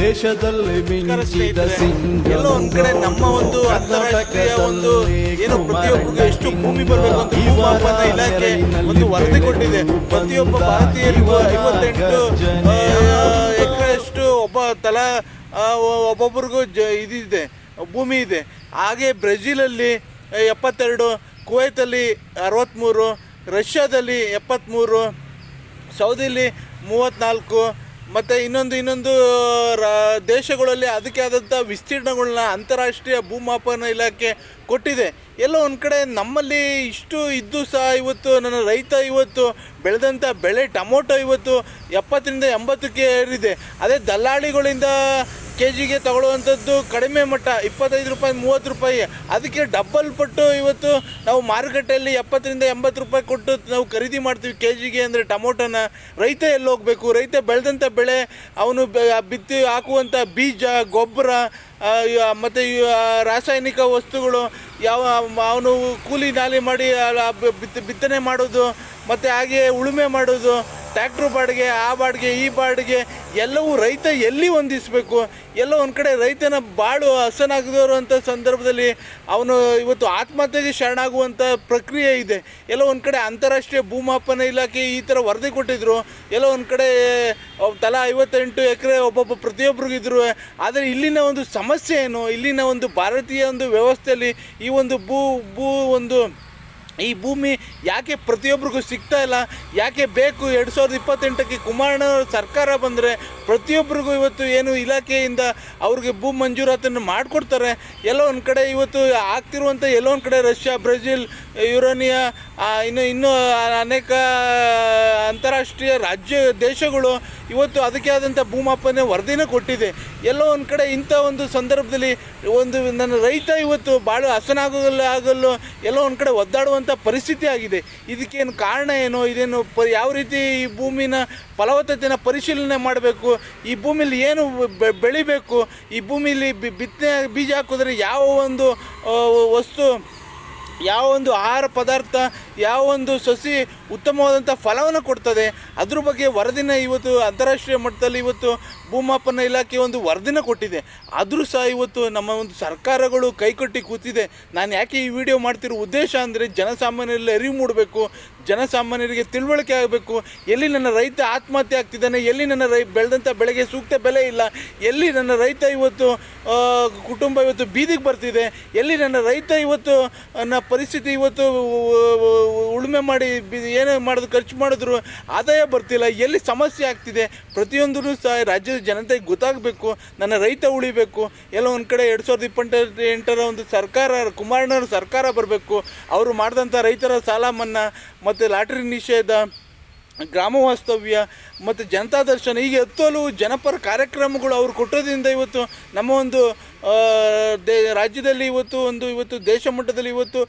ದೇಶದಲ್ಲಿ ಮಿಂಚಿದ ಸಿಂಗ ಎಲ್ಲೋ ಒಂದ್ ಕಡೆ ನಮ್ಮ ಒಂದು ಅಂತಾರಾಷ್ಟ್ರೀಯ ಒಂದು ಏನು ಪ್ರತಿಯೊಬ್ಬರಿಗೂ ಎಷ್ಟು ಭೂಮಿ ಬರಬೇಕು ಅಂತ ಭೂಮಾಪನ ಇಲಾಖೆ ಒಂದು ವರದಿ ಕೊಟ್ಟಿದೆ. ಪ್ರತಿಯೊಬ್ಬ ಭಾರತೀಯರಿಗೂ ಐವತ್ತೆಂಟು ಎಕರೆಯಷ್ಟು ಒಬ್ಬ ತಲಾ ಒಬ್ಬೊಬ್ಬರಿಗೂ ಜ ಇದಿದೆ ಭೂಮಿ ಇದೆ. ಹಾಗೆ ಬ್ರೆಜಿಲಲ್ಲಿ ಎಪ್ಪತ್ತೆರಡು ಕುವೈತಲ್ಲಿ ಅರವತ್ತ್ಮೂರು ರಷ್ಯಾದಲ್ಲಿ ಎಪ್ಪತ್ತ್ಮೂರು ಸೌದಿಲಿ ಮೂವತ್ತ್ನಾಲ್ಕು ಮತ್ತು ಇನ್ನೊಂದು ಇನ್ನೊಂದು, ರಾ- ದೇಶಗಳಲ್ಲಿ ಅದಕ್ಕೆ ಆದಂಥ ವಿಸ್ತೀರ್ಣಗಳನ್ನ ಅಂತಾರಾಷ್ಟ್ರೀಯ ಭೂಮಾಪನ ಇಲಾಖೆ ಕೊಟ್ಟಿದೆ. ಎಲ್ಲೋ ಒಂದು ಕಡೆ ನಮ್ಮಲ್ಲಿ ಇಷ್ಟು ಇದ್ದು ಸಹ ಇವತ್ತು ನನ್ನ ರೈತ ಇವತ್ತು ಬೆಳೆದಂಥ ಬೆಳೆ ಟೊಮೊಟೊ ಇವತ್ತು ಎಪ್ಪತ್ತರಿಂದ ಎಂಬತ್ತಕ್ಕೆ ಏರಿದೆ. ಅದೇ ದಲ್ಲಾಳಿಗಳಿಂದ ಕೆ ಜಿಗೆ ತಗೊಳ್ಳುವಂಥದ್ದು ಕಡಿಮೆ ಮಟ್ಟ, ಇಪ್ಪತ್ತೈದು ರೂಪಾಯಿ, ಮೂವತ್ತು ರೂಪಾಯಿ. ಅದಕ್ಕೆ ಡಬ್ಬಲ್ ಪಟ್ಟು ಇವತ್ತು ನಾವು ಮಾರುಕಟ್ಟೆಯಲ್ಲಿ ಎಪ್ಪತ್ತರಿಂದ ಎಂಬತ್ತು ರೂಪಾಯಿ ಕೊಟ್ಟು ನಾವು ಖರೀದಿ ಮಾಡ್ತೀವಿ ಕೆ ಜಿಗೆ ಅಂದರೆ ಟೊಮೊಟೊನ. ರೈತ ಎಲ್ಲಿ ಹೋಗಬೇಕು ರೈತ ಬೆಳೆದಂಥ ಬೆಳೆ, ಅವನು ಬಿತ್ತಿ ಹಾಕುವಂಥ ಬೀಜ, ಗೊಬ್ಬರ ಮತ್ತು ರಾಸಾಯನಿಕ ವಸ್ತುಗಳು, ಯಾವ, ಅವನು ಕೂಲಿ ನಾಲಿ ಮಾಡಿ ಬಿತ್ತನೆ ಮಾಡೋದು, ಮತ್ತು ಹಾಗೆ ಉಳುಮೆ ಮಾಡೋದು ಟ್ಯಾಕ್ಟ್ರು ಬಾಡಿಗೆ, ಆ ಬಾಡಿಗೆ, ಈ ಬಾಡಿಗೆ ಎಲ್ಲವೂ ರೈತ ಎಲ್ಲಿ ಹೊಂದಿಸಬೇಕು ಎಲ್ಲೋ ಒಂದು ಕಡೆ ರೈತನ ಬಾಳು ಹಸನಾಗದವರು ಅಂತ ಸಂದರ್ಭದಲ್ಲಿ ಅವನು ಇವತ್ತು ಆತ್ಮಹತ್ಯೆಗೆ ಶರಣಾಗುವಂಥ ಪ್ರಕ್ರಿಯೆ ಇದೆ. ಎಲ್ಲೋ ಒಂದು ಕಡೆ ಅಂತಾರಾಷ್ಟ್ರೀಯ ಭೂಮಾಪನ ಇಲಾಖೆ ಈ ಥರ ವರದಿ ಕೊಟ್ಟಿದ್ರು. ಎಲ್ಲೋ ಒಂದು ಕಡೆ ತಲಾ ಐವತ್ತೆಂಟು ಎಕರೆ ಒಬ್ಬೊಬ್ಬ ಪ್ರತಿಯೊಬ್ಬರಿಗೂ ಇದ್ರು. ಆದರೆ ಇಲ್ಲಿನ ಒಂದು ಸಮಸ್ಯೆ ಏನು? ಇಲ್ಲಿನ ಒಂದು ಭಾರತೀಯ ಒಂದು ವ್ಯವಸ್ಥೆಯಲ್ಲಿ ಈ ಒಂದು ಭೂ ಭೂ ಒಂದು ಈ ಭೂಮಿ ಯಾಕೆ ಪ್ರತಿಯೊಬ್ಬರಿಗೂ ಸಿಗ್ತಾ ಇಲ್ಲ? ಯಾಕೆ ಬೇಕು ಎರಡು ಸಾವಿರದ ಇಪ್ಪತ್ತೆಂಟಕ್ಕೆ ಕುಮಾರಣ್ಣ ಸರ್ಕಾರ ಬಂದರೆ ಪ್ರತಿಯೊಬ್ಬರಿಗೂ ಇವತ್ತು ಏನು ಇಲಾಖೆಯಿಂದ ಅವ್ರಿಗೆ ಭೂ ಮಂಜೂರಾತಿಯನ್ನು ಮಾಡಿಕೊಡ್ತಾರೆ? ಎಲ್ಲೋ ಒಂದು ಕಡೆ ಇವತ್ತು ಆಗ್ತಿರುವಂಥ ಎಲ್ಲೋ ಒಂದು ಕಡೆ ರಷ್ಯಾ, ಬ್ರೆಜಿಲ್, ಯುರೋನಿಯಾ ಇನ್ನು, ಇನ್ನೂ ಅನೇಕ ಅಂತಾರಾಷ್ಟ್ರೀಯ ರಾಜ್ಯ ದೇಶಗಳು ಇವತ್ತು ಅದಕ್ಕೆ ಆದಂಥ ಭೂಮಾಪನೆ ವರದಿನ ಕೊಟ್ಟಿದೆ. ಎಲ್ಲೋ ಒಂದು ಕಡೆ ಇಂಥ ಒಂದು ಸಂದರ್ಭದಲ್ಲಿ ಒಂದು ನನ್ನ ರೈತ ಇವತ್ತು ಭಾಳ ಹಸನಾಗಲ್ಲ ಆಗಲ್ಲೋ ಎಲ್ಲೋ ಒಂದು ಕಡೆ ಒದ್ದಾಡುವಂಥ ಪರಿಸ್ಥಿತಿ ಆಗಿದೆ. ಇದಕ್ಕೇನು ಕಾರಣ ಏನು? ಇದೇನು ಪ ಯಾವ ರೀತಿ ಈ ಭೂಮಿನ ಫಲವತ್ತತೆನ ಪರಿಶೀಲನೆ ಮಾಡಬೇಕು? ಈ ಭೂಮಿಲಿ ಏನು ಬೆಳಿಬೇಕು? ಈ ಭೂಮಿಲಿ ಬಿತ್ತನೆ ಬೀಜ ಹಾಕಿದ್ರೆ ಯಾವ ಒಂದು ವಸ್ತು, ಯಾವ ಒಂದು ಆಹಾರ ಪದಾರ್ಥ, ಯಾವ ಒಂದು ಸಸಿ ಉತ್ತಮವಾದಂಥ ಫಲವನ್ನು ಕೊಡ್ತದೆ. ಅದ್ರ ಬಗ್ಗೆ ವರದಿನ ಇವತ್ತು ಅಂತಾರಾಷ್ಟ್ರೀಯ ಮಟ್ಟದಲ್ಲಿ ಇವತ್ತು ಭೂಮಾಪನ ಇಲಾಖೆ ಒಂದು ವರದಿನ ಕೊಟ್ಟಿದೆ. ಆದರೂ ಸಹ ಇವತ್ತು ನಮ್ಮ ಒಂದು ಸರ್ಕಾರಗಳು ಕೈಕಟ್ಟಿ ಕೂತಿದೆ. ನಾನು ಯಾಕೆ ಈ ವಿಡಿಯೋ ಮಾಡ್ತಿರೋ ಉದ್ದೇಶ ಅಂದರೆ ಜನಸಾಮಾನ್ಯರಲ್ಲಿ ಅರಿವು ಮೂಡಬೇಕು, ಜನಸಾಮಾನ್ಯರಿಗೆ ತಿಳುವಳಿಕೆ ಆಗಬೇಕು. ಎಲ್ಲಿ ನನ್ನ ರೈತ ಆತ್ಮಹತ್ಯೆ ಆಗ್ತಿದ್ದಾನೆ, ಎಲ್ಲಿ ನನ್ನ ರೈ ಬೆಳೆದಂಥ ಬೆಳೆಗೆ ಸೂಕ್ತ ಬೆಲೆ ಇಲ್ಲ, ಎಲ್ಲಿ ನನ್ನ ರೈತ ಇವತ್ತು ಕುಟುಂಬ ಇವತ್ತು ಬೀದಿಗೆ ಬರ್ತಿದೆ, ಎಲ್ಲಿ ನನ್ನ ರೈತ ಇವತ್ತು, ನನ್ನ ಪರಿಸ್ಥಿತಿ ಇವತ್ತು ಉಳುಮೆ ಮಾಡಿ ಏನೇ ಮಾಡಿದ್ರು, ಖರ್ಚು ಮಾಡಿದ್ರು, ಆದಾಯ ಬರ್ತಿಲ್ಲ, ಎಲ್ಲಿ ಸಮಸ್ಯೆ ಆಗ್ತಿದೆ ಪ್ರತಿಯೊಂದೂ ಸಹ ರಾಜ್ಯದ ಜನತೆಗೆ ಗೊತ್ತಾಗಬೇಕು, ನನ್ನ ರೈತ ಉಳಿಬೇಕು, ಎಲ್ಲ ಒಂದು ಕಡೆ ಎರಡು ಸಾವಿರದ ಇಪ್ಪತ್ತೆಂಟು ಎಂಟರ ಒಂದು ಸರ್ಕಾರ ಕುಮಾರಣ್ಣವ್ರ ಸರ್ಕಾರ ಬರಬೇಕು, ಅವರು ಮಾಡಿದಂಥ ರೈತರ ಸಾಲ ಮನ್ನಾ, ಮತ್ತು ಲಾಟ್ರಿ ನಿಷೇಧ ಗ್ರಾಮ ವಾಸ್ತವ್ಯ ಮತ್ತು ಜನತಾ ದರ್ಶನ ಹೀಗೆ ಹತ್ತು ಹಲವು ಜನಪರ ಕಾರ್ಯಕ್ರಮಗಳು ಅವರು ಕೊಟ್ಟೋದ್ರಿಂದ ಇವತ್ತು ನಮ್ಮ ಒಂದು ದೇ, ರಾಜ್ಯದಲ್ಲಿ ಇವತ್ತು ಒಂದು, ಇವತ್ತು ದೇಶ ಮಟ್ಟದಲ್ಲಿ ಇವತ್ತು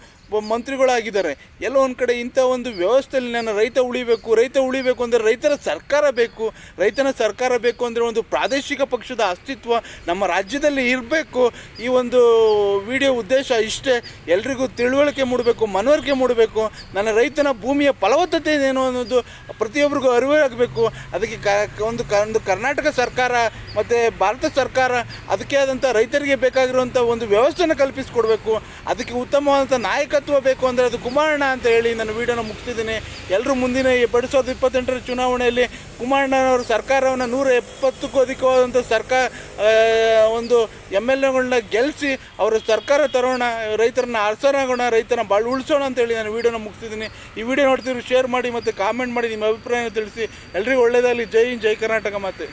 ಮಂತ್ರಿಗಳಾಗಿದ್ದಾರೆ. ಎಲ್ಲೋ ಒಂದು ಕಡೆ ಇಂಥ ಒಂದು ವ್ಯವಸ್ಥೆಯಲ್ಲಿ ನನ್ನ ರೈತ ಉಳಿಬೇಕು ರೈತ ಉಳಿಬೇಕು ಅಂದರೆ ರೈತರ ಸರ್ಕಾರ ಬೇಕು, ರೈತನ ಸರ್ಕಾರ ಬೇಕು ಅಂದರೆ ಒಂದು ಪ್ರಾದೇಶಿಕ ಪಕ್ಷದ ಅಸ್ತಿತ್ವ ನಮ್ಮ ರಾಜ್ಯದಲ್ಲಿ ಇರಬೇಕು. ಈ ಒಂದು ವಿಡಿಯೋ ಉದ್ದೇಶ ಇಷ್ಟೇ. ಎಲ್ರಿಗೂ ತಿಳುವಳಿಕೆ ಮೂಡಬೇಕು, ಮನವರಿಕೆ ಮೂಡಬೇಕು. ನನ್ನ ರೈತನ ಭೂಮಿಯ ಫಲವತ್ತತೆ ಏನು ಅನ್ನೋದು ಪ್ರತಿಯೊಬ್ಬರಿಗೂ ಅರಿವು ಆಗಬೇಕು. ಅದಕ್ಕೆ ಕ ಒಂದು ಕ, ಒಂದು ಕರ್ನಾಟಕ ಸರ್ಕಾರ ಮತ್ತು ಭಾರತ ಸರ್ಕಾರ ಅದಕ್ಕೆ ಆದಂಥ ರೈತರಿಗೆ ಬೇಕಾಗಿರುವಂಥ ಒಂದು ವ್ಯವಸ್ಥೆನ ಕಲ್ಪಿಸಿಕೊಡ್ಬೇಕು. ಅದಕ್ಕೆ ಉತ್ತಮವಾದಂಥ ನಾಯಕತ್ವ ಬೇಕು ಅಂದರೆ ಅದು ಕುಮಾರಣ್ಣ ಅಂತ ಹೇಳಿ ನಾನು ವಿಡಿಯೋನ ಮುಗಿಸ್ತಿದ್ದೀನಿ. ಎಲ್ಲರೂ ಮುಂದಿನ ಎರಡು ಸಾವಿರದ ಇಪ್ಪತ್ತೆಂಟರ ಚುನಾವಣೆಯಲ್ಲಿ ಕುಮಾರಣ್ಣನವರು ಸರ್ಕಾರವನ್ನು ನೂರ ಎಪ್ಪತ್ತಕ್ಕೂ ಅಧಿಕವಾದಂಥ ಸರ್ಕಾರ ಒಂದು ಎಂ ಎಲ್ ಎಗಳನ್ನ ಗೆಲ್ಲಿಸಿ ಅವರ ಸರ್ಕಾರ ತರೋಣ, ರೈತರನ್ನ ಅರಸನಾಗೋಣ ರೈತನ ಭಾಳ ಉಳಿಸೋಣ ಅಂತೇಳಿ ನಾನು ವಿಡಿಯೋನ ಮುಗಿಸ್ತಿದ್ದೀನಿ. ಈ ವಿಡಿಯೋ ನೋಡ್ತಿದ್ರು ಶೇರ್ ಮಾಡಿ ಮತ್ತು ಕಾಮೆಂಟ್ ಮಾಡಿ ನಿಮ್ಮ ಅಭಿಪ್ರಾಯನ ತಿಳಿಸಿ. ಎಲ್ರಿಗೂ ಒಳ್ಳೆಯದಾಗಲಿ ಜೈ ಹಿಂದ್ ಜೈ ಕರ್ನಾಟಕ ಮಾತೆ.